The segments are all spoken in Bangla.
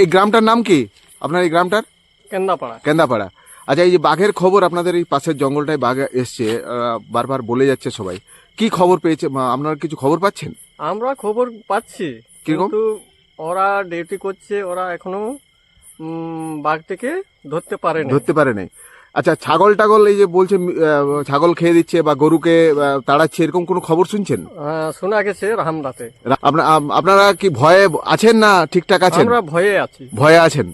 এই গ্রামটার নাম কি? আপনার এই গ্রামটার? কেন্দাপাড়া। কেন্দাপাড়া। আচ্ছা এই যে বাঘের খবর আপনাদের এই পাশের জঙ্গলটায় বাঘ এসছে বারবার বলে যাচ্ছে সবাই। কি খবর পেয়েছে? আপনারা কিছু খবর পাচ্ছেন? আমরা খবর পাচ্ছি? কিন্তু ওরা ডিউটি করছে ওরা এখনও বাঘটিকে ধরতে পারে ধরতে পারে নাই আচ্ছা ছাগল টাগল এই যে বলছে ছাগল খেয়ে দিচ্ছে বা গরুকে তাড়াচ্ছে এরকম কোনো খবর শুনছেন? শোনা গেছে রামদাতে আপনারা কি ভয়ে আছেন না ঠিকঠাক আছেন? আমরা ভয়ে আছি। ভয়ে আছেন?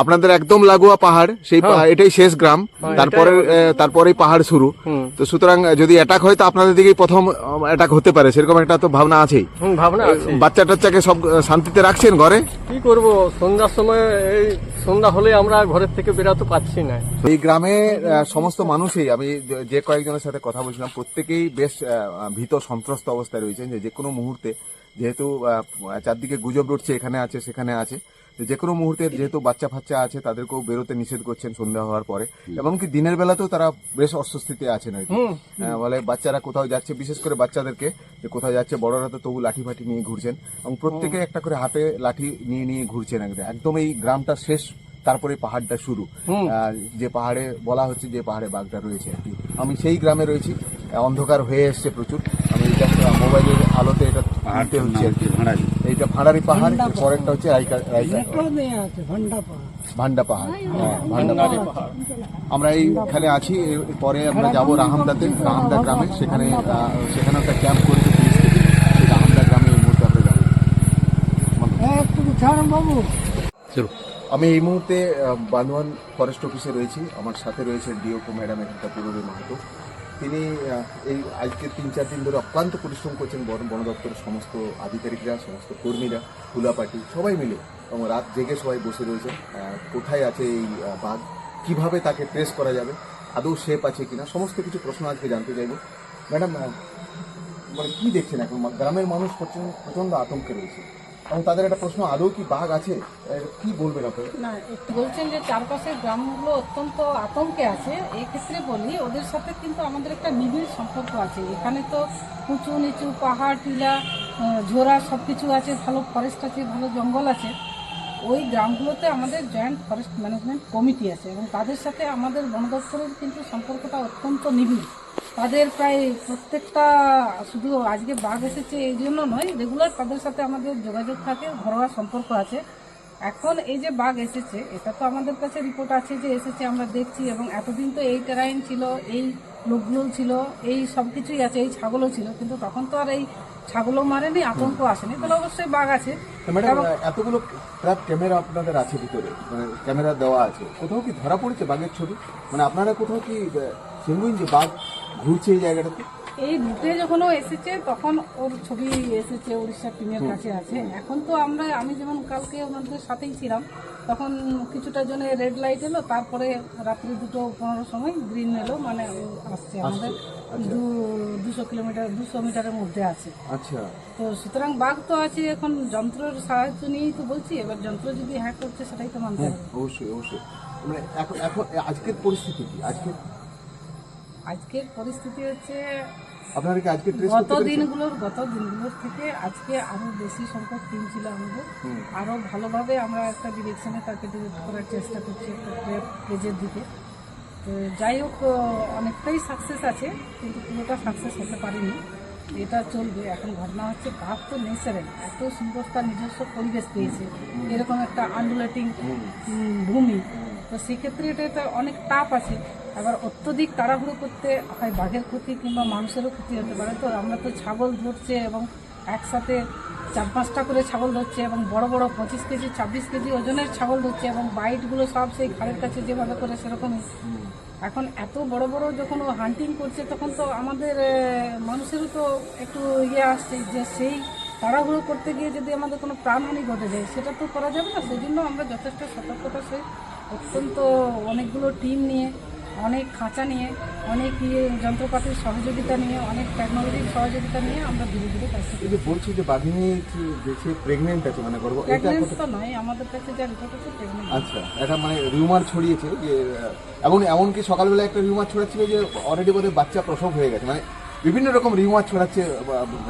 আপনাদের একদম লাগোয়া পাহাড় সেই হ্যাঁ। এটাই শেষ গ্রাম। হ্যাঁ, তারপরে তারপরেই পাহাড় শুরু। তো সুতরাং যদি অ্যাটাক হয় তো আপনাদের দিকেই প্রথম অ্যাটাক হতে পারে। সেরকম একটা তো ভাবনা আছেই। ভাবনা আছে বাচ্চা টাচ্চাকে সব শান্তিতে রাখছেন ঘরে? কি করব? সন্ধ্যার সময় এই সন্ধ্যা হলে আমরা ঘরের থেকে বেরোতে পারছি না। এই গ্রামে সমস্ত মানুষই আমি যে- কয়েকজনের সাথে কথা বলছিলাম প্রত্যেকেই বেশ ভীত সন্ত্রস্ত অবস্থায় রয়েছেন যে যে কোনো মুহূর্তে যেহেতু চারদিকে গুজব উঠছে এখানে আছে সেখানে আছে যে কোনো মুহূর্তে যেহেতু বাচ্চা ফাচ্চা আছে তাদেরকেও বেরোতে নিষেধ করছেন সন্ধ্যা হওয়ার পরে। এবং কি দিনের বেলাতেও তারা বেশ অস্বস্তিতে আছেন আর বলে বাচ্চারা কোথাও যাচ্ছে বিশেষ করে বাচ্চাদেরকে যে কোথাও যাচ্ছে বড়রা তো তবু লাঠি ফাঠি নিয়ে ঘুরছেন। এবং প্রত্যেকে একটা করে হাতে লাঠি নিয়ে নিয়ে ঘুরছেন একদম। এই গ্রামটা শেষ তারপরে পাহাড়টা শুরু। যে পাহাড়ে বলা হচ্ছে যে পাহাড়ে বাঘটা রয়েছে আর কি আমি সেই গ্রামে রয়েছি। অন্ধকার হয়ে এসছে প্রচুর। আমি এটা মোবাইলের আলোতে এটা নিতে হচ্ছে। আর কি এইটা ভাঁড়ারি পাহাড় পরেরটা হচ্ছে রাইকা রাইকা ভান্ডা পাহাড়। হ্যাঁ, ভান্ডা পাহাড়। আমরা এইখানে আছি পরে আমরা যাব রাহামদাতে রাহামদা গ্রামে। সেখানে সেখানে একটা ক্যাম্প করেছে পুলিশ থেকে। সেই রাহামদা গ্রামে এই মুহূর্তে আমরা যাব। আমি এই মুহূর্তে বান্দোয়ান ফরেস্ট অফিসে রয়েছি। আমার সাথে রয়েছে ডিওপো ম্যাডাম একটা পুরবী মাহাতো। তিনি এই আজকে তিন, চার দিন ধরে অক্লান্ত পরিশ্রম করছেন বন বন দপ্তরের সমস্ত আধিকারিকরা, সমস্ত কর্মীরা ফুলাপাটি সবাই মিলে। এবং রাত জেগে সবাই বসে রয়েছেন কোথায় আছে এই বাঘ? কীভাবে তাকে ট্রেস করা যাবে? আদৌ শেপ আছে কিনা? সমস্ত কিছু প্রশ্ন আজকে জানতে চাইব। ম্যাডাম মানে কী দেখছেন এখন? গ্রামের মানুষ প্রচণ্ড প্রচণ্ড আতঙ্কে রয়েছে। এবং তাদের একটা প্রশ্ন, আদৌ কি বাঘ আছে? কি বলবেন আপনারা না, একটু বলছেন যে চারপাশের গ্রামগুলো অত্যন্ত আতঙ্কে আছে। এই ক্ষেত্রে বলি, ওদের সাথে কিন্তু আমাদের একটা নিবিড় সম্পর্ক আছে। এখানে তো উঁচু নিচু পাহাড়, টিলা ঝোড়া সব কিছু আছে, ভালো ফরেস্ট আছে, ভালো জঙ্গল আছে। ওই গ্রামগুলোতে আমাদের জয়েন্ট ফরেস্ট ম্যানেজমেন্ট কমিটি আছে এবং তাদের সাথে আমাদের বন দপ্তরের কিন্তু সম্পর্কটা অত্যন্ত নিবিড়। তাদের প্রায় প্রত্যেকটা শুধু আজকে বাঘ এসেছে এই জন্য নয় রেগুলার তাদের সাথে আমাদের যোগাযোগ থাকে ঘরোয়া সম্পর্ক আছে। এখন এই যে বাঘ এসেছে এটা তো আমাদের কাছে রিপোর্ট আছে যে এসেছে আমরা দেখছি এবং এতদিন তো এই টেরাইন ছিল এই লোকগুলো ছিল এই সব কিছুই আছে এই ছাগলও ছিল কিন্তু তখন তো আর এই ছাগলও মারেনি আতঙ্ক আসেনি তাহলে অবশ্যই বাঘ আছে। এতগুলো ট্র্যাপ ক্যামেরা আপনাদের আছে ভিতরে মানে ক্যামেরা দেওয়া আছে কোথাও কি ধরা পড়েছে বাঘের ছবি? মানে আপনারা কোথাও কি যে বাঘ ঘুরছে এই জায়গাটাতে? এই রুটে যখন ও এসেছে তখন ওর ছবি এসেছে উড়িষ্যার টিমের কাছে আছে। এখন তো আমরা আমি যেমন কালকে ওনাদের সাথেই ছিলাম তখন কিছুটা জনে রেড লাইট এলো তারপরে রাত্রি দুটো পনেরো সময় গ্রিন এলো মানে আসছে আমাদের দু- দুশো কিলোমিটার দুশো মিটারের মধ্যে আছে। আচ্ছা। তো সুতরাং বাঘ তো আছে এখন যন্ত্রের সাহায্য নিয়েই তো বলছি এবার যন্ত্র যদি হ্যাক করছে সেটাই তো মানতে হবে। অবশ্যই অবশ্যই। মানে এখন এখন আজকের পরিস্থিতি কি? আজকে আজকের পরিস্থিতি হচ্ছে আপনারা কি আজকে ট্রেস গত দিনগুলোর গত দিনগুলোর থেকে আজকে আরও বেশি সংখ্যক টিম ছিল আমাদের। হুম। আরও ভালোভাবে আমরা একটা ডিরেকশনে তাকে ডিরেক্ট করার চেষ্টা করছি একটা পেজের দিকে। তো যাই হোক অনেকটাই সাকসেস আছে কিন্তু পুরোটা সাকসেস হতে পারেনি। এটা চলবে। এখন ঘটনা হচ্ছে বাঘ তো নেচারেল এত সুন্দর তার নিজস্ব পরিবেশ পেয়েছে। এরকম একটা আন্ডুলেটিং ভূমি। তো সেক্ষেত্রে এটা অনেক টাপ আছে। আবার অত্যধিক তাড়াহুড়ো করতে হয়, বাঘের ক্ষতি কিংবা মানুষেরও ক্ষতি হতে পারে। তো আমরা তো ছাগল ধরছে এবং একসাথে চার পাঁচটা করে ছাগল ধরছে এবং বড় বড় পঁচিশ কেজি, ছাব্বিশ কেজি ওজনের ছাগল ধরছে এবং বাইটগুলো সব সেই ঘাড়ের কাছে যেভাবে করে সেরকমই। এখন এত বড় বড় যখন ও হান্টিং করছে, তখন তো আমাদের মানুষেরও তো একটু ইয়ে আসছে যে সেই তাড়াহুড়ো করতে গিয়ে যদি আমাদের কোনো প্রাণহানি ঘটে যায়, সেটা তো করা যাবে না। সেই জন্য আমরা যথেষ্ট সতর্কতা সে অত্যন্ত অনেকগুলো টিম নিয়ে অনেক খাঁচা নিয়ে অনেক ইয়ে যন্ত্রপাতির সহযোগিতা নিয়ে অনেক টেকনোলজির সহযোগিতা নিয়ে আমরা ধীরে ধীরে কাজ এই যে বলছি যে বাঘিনী সে প্রেগনেন্ট আছে মানে গর্ভ এটা তো নয় আমাদের কাছে যা রিপোর্ট আছে প্রেগনেন্ট আচ্ছা এটা মানে রিউমার ছড়িয়েছে যে এমন এমনকি সকালবেলা একটা রিউমার ছড়াচ্ছিল যে অলরেডি বোধহয় বাচ্চা প্রসব হয়ে গেছে। মানে বিভিন্ন রকম রিউমার ছড়াচ্ছে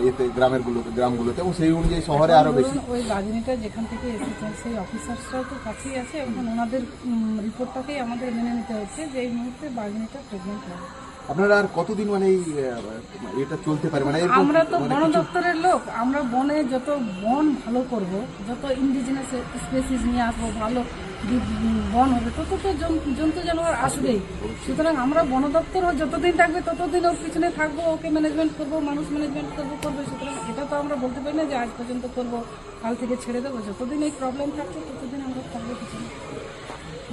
এতে গ্রামের গুলোতে গ্রামগুলোতে, এবং সেই অনুযায়ী শহরে আরও বেশি। ওই বাগিনীটা যেখান থেকে এসেছেন, সেই অফিসার্সরাও তো কাছেই আছে এবং ওনাদের রিপোর্টটাকেই আমাদের মেনে নিতে হচ্ছে যে এই মুহূর্তে বাগিনীটা প্রেগনেন্ট হবে আপনারা আর কতদিন মানে এই এটা চলতে পারে? মানে আমরা তো মানে বন দপ্তরের লোক। আমরা বনে যত বন ভালো করব যত ইন্ডিজিনাস স্পেসিস নিয়ে আসব ভালো বন হবে তত তো জন্তু জানোয়ার আসবেই। সুতরাং আমরা বন দপ্তর যতদিন থাকবে ততদিন ওর পিছনে থাকব ওকে ম্যানেজমেন্ট করব মানুষ ম্যানেজমেন্ট করব করবে। সুতরাং এটা তো আমরা বলতে পারি না যে আজ পর্যন্ত করব কাল থেকে ছেড়ে দেবো। যতদিন এই প্রবলেম থাকছে ততদিন আমরা থাকব পিছনে।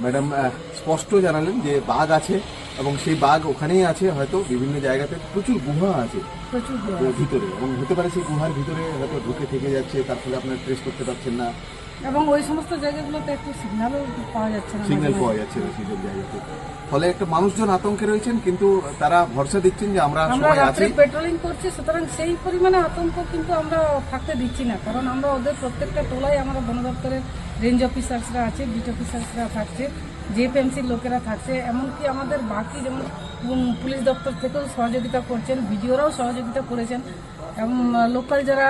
ম্যাডাম স্পষ্ট জানালেন যে বাঘ আছে এবং সেই বাঘ ওখানেই আছে হয়তো বিভিন্ন জায়গাতে প্রচুর গুহা আছে। প্রচুর ভিতরে। এবং হতে পারে সেই গুহার ভিতরে হয়তো ঢুকে থেকে যাচ্ছে তার ফলে আপনার ট্রেস করতে পারছেন না। এবং ওই সমস্ত জায়গাগুলোতে একটু সিগন্যালও পাওয়া যাচ্ছে না সিগন্যাল। পাওয়া যাচ্ছে না সেই সব জায়গাতে। ফলে একটা মানুষজন আতঙ্কে রয়েছেন কিন্তু তারা ভরসা দিচ্ছেন যে আমরা সবাই আছি। পেট্রোলিং করছি সুতরাং সেই পরিমাণে আতঙ্ক কিন্তু আমরা থাকতে দিচ্ছি না কারণ আমরা ওদের প্রত্যেকটা টোলায় আমরা বন দপ্তরের রেঞ্জ অফিসার্সরা আছে বিট অফিসার্সরা থাকছে। জেপিএমসির লোকেরা থাকছে, এমনকি আমাদের বাকি যেমন পুলিশ দপ্তর থেকেও সহযোগিতা করছেন, ভিডিওরাও সহযোগিতা করেছেন। এবং লোকাল যারা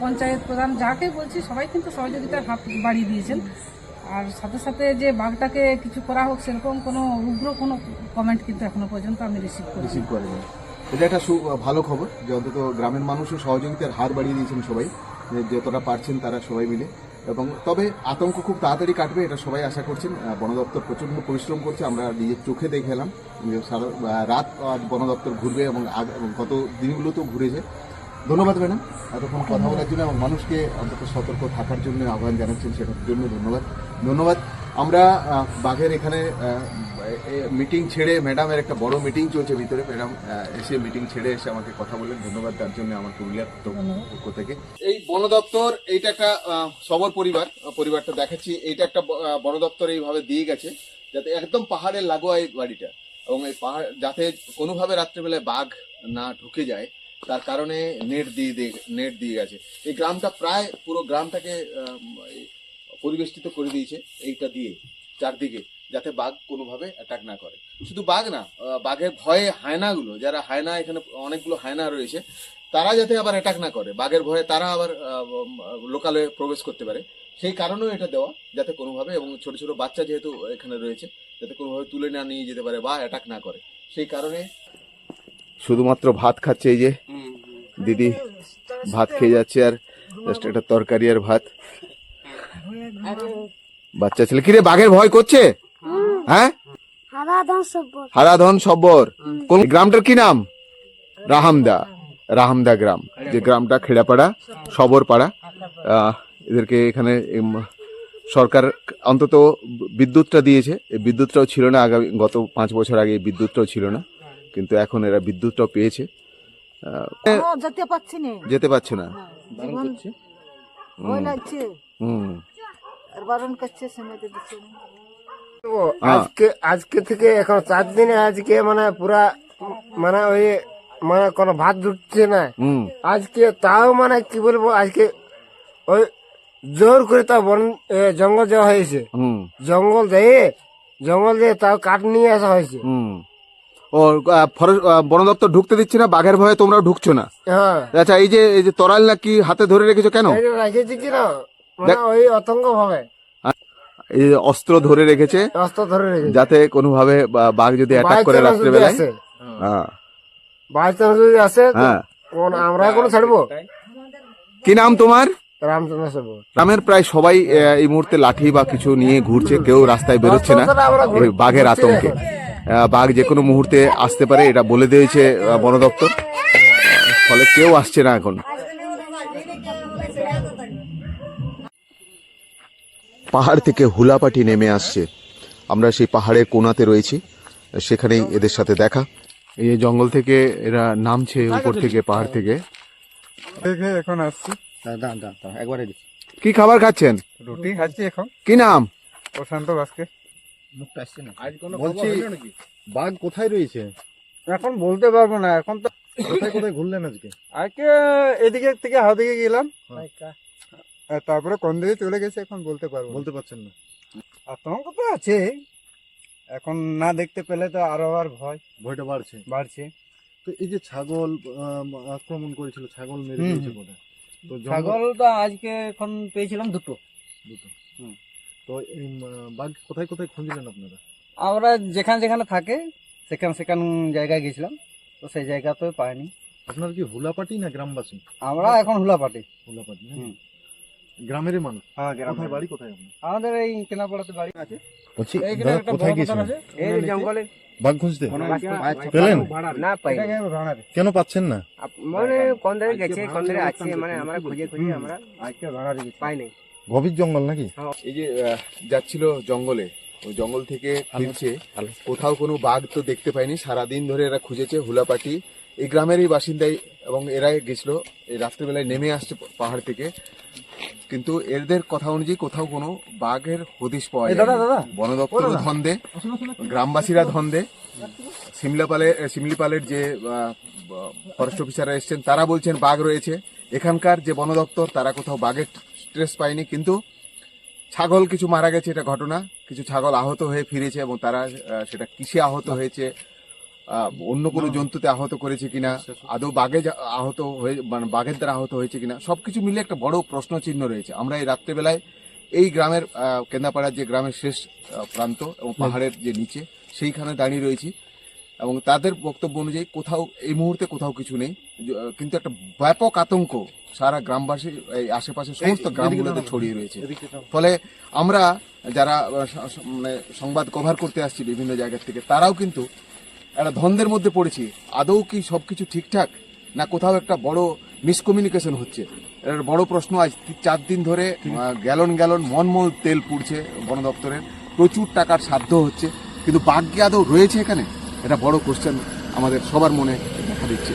পঞ্চায়েত প্রধান, যাকে বলছি, সবাই কিন্তু সহযোগিতার হাত বাড়িয়ে দিয়েছেন। আর সাথে সাথে যে বাঘটাকে কিছু করা হোক, সেরকম কোনো উগ্র কোনো কমেন্ট কিন্তু এখনও পর্যন্ত আমি রিসিভ করি রিসিভ করেনি। এটা একটা ভালো খবর যে অন্তত গ্রামের মানুষও সহযোগিতার হাত বাড়িয়ে দিয়েছেন সবাই। যতটা পারছেন তারা সবাই মিলে। এবং তবে আতঙ্ক খুব তাড়াতাড়ি কাটবে, এটা সবাই আশা করছেন। বন দপ্তর প্রচণ্ড পরিশ্রম করছে, আমরা নিজের চোখে দেখে এলাম। সারা রাত বন দপ্তর ঘুরবে এবং গত দিনগুলো তো ঘুরেছে। ধন্যবাদ ম্যাডাম এতক্ষণ কথা বলার জন্য এবং মানুষকে অন্তত সতর্ক থাকার জন্য আহ্বান জানাচ্ছেন সেটার জন্য ধন্যবাদ। ধন্যবাদ। আমরা বাঘের এখানে মিটিং ছেড়ে ম্যাডামের একটা বড় মিটিং চলছে ভিতরে। ম্যাডাম এসে মিটিং ছেড়ে এসে আমাকে কথা বললেন। ধন্যবাদ তার জন্য আমার পুরুলিয়ার পক্ষ থেকে। এই বন দপ্তর এইটা একটা সবর পরিবার পরিবারটা দেখাচ্ছি। এইটা একটা বন দপ্তর এইভাবে দিয়ে গেছে যাতে একদম পাহাড়ের লাগোয়া এই বাড়িটা। এবং এই পাহাড় যাতে কোনোভাবে রাত্রেবেলায় বাঘ না ঢুকে যায় তার কারণে নেট দিয়ে দিয়ে, নেট দিয়ে গেছে। এই গ্রামটা প্রায় পুরো গ্রামটাকে পরিবেষ্টিত করে দিয়েছে এইটা দিয়ে, চারদিকে, যাতে বাঘ কোনোভাবে অ্যাটাক না করে। শুধু বাঘ না বাঘের ভয়ে হায়নাগুলো, যারা হায়না, এখানে অনেকগুলো হায়না রয়েছে, তারা যাতে আবার অ্যাটাক না করে। বাঘের ভয়ে তারা আবার লোকালে প্রবেশ করতে পারে। সেই কারণেও এটা দেওয়া, যাতে কোনোভাবে, এবং ছোট ছোট বাচ্চা যেহেতু এখানে রয়েছে, যাতে কোনোভাবে তুলে না নিয়ে যেতে পারে বা অ্যাটাক না করে। সেই কারণে শুধুমাত্র ভাত খাচ্ছে এই যে দিদি ভাত খেয়ে যাচ্ছে আর জাস্ট একটা তরকারি আর ভাত। বাচ্চা ছেলে। কিরে, বাঘের ভয় করছে? হ্যাঁ? হারাধন সব্বর। কোন গ্রামটার কি নাম? রাহামদা। রাহামদা গ্রাম। যে গ্রামটা খেড়াপাড়া, সবরপাড়া। এদেরকে এখানে সরকার অন্তত বিদ্যুৎটা দিয়েছে। এই বিদ্যুৎটাও ছিল না আগামী, গত পাঁচ বছর আগে বিদ্যুৎটাও ছিল না। কিন্তু এখন এরা বিদ্যুৎটাও পেয়েছে। যেতে পারছি না। যেতে পারছে না? জীবন ভয় লাগছে। হুম। আর বারণ করছে সময় দিচ্ছে না। আজকে আজকে থেকে এখন চার দিনে আজকে মানে পুরা মানে ওই মানে কোনো ভাত ঢুকছে না। আজকে তাও মানে কি বলব আজকে ওই জোর করে তাও বন জঙ্গল যাওয়া হয়েছে। জঙ্গল দিয়ে জঙ্গল দিয়ে তাও কাঠ নিয়ে আসা হয়েছে। হুম। ও বন দপ্তর ঢুকতে দিচ্ছে না বাঘের ভয়ে তোমরা ঢুকছো না। হ্যাঁ। আচ্ছা এই যে এই যে তরাল নাকি হাতে ধরে রেখেছো কেন? রাখেছি কি না? মানে ওই আতঙ্ক ভাবে এই অস্ত্র ধরে রেখেছে অস্ত্র ধরে রেখেছি। যাতে কোনোভাবে বাঘ যদি অ্যাটাক করে রাত্রেবেলায়। আসে। হ্যাঁ। বাই যদি আসে হ্যাঁ। আমরা কোনো ছাড়বো? কি নাম তোমার? গ্রামের প্রায় সবাই এই মুহূর্তে লাঠি বা কিছু নিয়ে ঘুরছে কেউ রাস্তায় বেরোচ্ছে না। বাঘের আতঙ্কে। বাঘ যে কোনো মুহূর্তে আসতে পারে এটা বলে দিয়েছে বন দপ্তর। ফলে কেউ আসছে না এখন। পাহাড় থেকে হুলাপাটি নেমে আসছে। আমরা সেই পাহাড়ের কোনাতে রয়েছি সেখানেই এদের সাথে দেখা। এই যে জঙ্গল থেকে এরা নামছে উপর থেকে পাহাড় থেকে। দেখে এখন আসছি। কি খাবার খাচ্ছেন? রুটি খাচ্ছি এখন। কি নাম? প্রশান্ত বাসকে বলছি বাঘ কোথায় রয়েছে? এখন বলতে পারব না এখন তো কোথায় কোথায় ঘুরলেন আজকে? আজকে এদিকে থেকে হাওদিকে গেলাম। তারপরে কোন দিকে চলে গেছে এখন বলতে পারব বলতে পারছেন না। আতঙ্ক তো আছে এখন না দেখতে পেলে তো আরও আর ভয়। ভয়টা বাড়ছে। বাড়ছে। তো এই যে ছাগল আক্রমণ করেছিল ছাগল মেরে হুম, দিয়েছে হুম। বোধহয় তো ছাগল তো আজকে এখন পেয়েছিলাম দুটো। দুটো। তো এই বাঘ কোথায় কোথায় খুঁজলেন আপনারা? আমরা যেখানে যেখানে থাকে সেখানে সেখান জায়গায় গেছিলাম তো সেই জায়গাতে পাইনি। আপনার কি হুলাপাটি না গ্রামবাসী? আমরা এখন হুলাপাটি। হুলাপাটি গ্রামেরই মানুষ? হ্যাঁ কোথায় বাড়ি কোথায় আপনার? আমাদের এই কেনাপাড়াতে বাড়ি আছে। বলছি এই জঙ্গলে। বাঘ খুঁজতে? পেলেন? না পাই কেন পাচ্ছেন না? মানে কোন গেছে কোন ধারে আছে মানে আমরা খুঁজে খুঁজে আমরা আজকে ভাড়া দিয়েছি পাই নাই গভীর জঙ্গল নাকি? এই যে যাচ্ছিল জঙ্গলে ওই জঙ্গল থেকে ফিরছে। কোথাও কোনো বাঘ তো দেখতে পায়নি সারাদিন ধরে এরা খুঁজেছে হুলাপাটি। এই গ্রামেরই বাসিন্দাই এবং এরাই গেছিল। এই রাত্রেবেলায় নেমে আসছে পাহাড় থেকে। কিন্তু এদের কথা অনুযায়ী কোথাও কোনো বাঘের হদিশ পাওয়া যায় বন দপ্তর ধন্দে। গ্রামবাসীরা ধন্দে। সিমলাপালে সিমলিপালের যে ফরেস্ট অফিসাররা এসছেন তারা বলছেন বাঘ রয়েছে। এখানকার যে বন দপ্তর তারা কোথাও বাঘের স্ট্রেস পায়নি কিন্তু ছাগল কিছু মারা গেছে এটা ঘটনা। কিছু ছাগল আহত হয়ে ফিরেছে এবং তারা সেটা কিসে আহত হয়েছে অন্য কোনো জন্তুতে আহত করেছে কিনা আদৌ বাঘে আহত হয়ে মানে বাঘের দ্বারা আহত হয়েছে কিনা সবকিছু মিলে একটা বড় প্রশ্ন চিহ্ন রয়েছে। আমরা এই রাত্রেবেলায় এই গ্রামের আহ, কেন্দাপাড়ার যে গ্রামের শেষ প্রান্ত এবং পাহাড়ের যে নিচে সেইখানে দাঁড়িয়ে রয়েছি। এবং তাদের বক্তব্য অনুযায়ী কোথাও এই মুহূর্তে কোথাও কিছু নেই। কিন্তু একটা ব্যাপক আতঙ্ক সারা গ্রামবাসী এই আশেপাশে সমস্ত গ্রামগুলোতে ছড়িয়ে রয়েছে। ফলে আমরা যারা মানে সংবাদ কভার করতে আসছি বিভিন্ন জায়গা থেকে তারাও কিন্তু একটা ধন্দের মধ্যে পড়েছি। আদৌ কি সবকিছু ঠিকঠাক না কোথাও একটা বড় মিসকমিউনিকেশন হচ্ছে? এটা বড় প্রশ্ন আজ চার দিন ধরে গ্যালন গ্যালন মনমল তেল পুড়ছে বন দপ্তরের প্রচুর টাকার সাধ্য হচ্ছে। কিন্তু বাঘ কি আদৌ রয়েছে এখানে? এটা বড় কোশ্চেন আমাদের সবার মনে দেখা দিচ্ছে।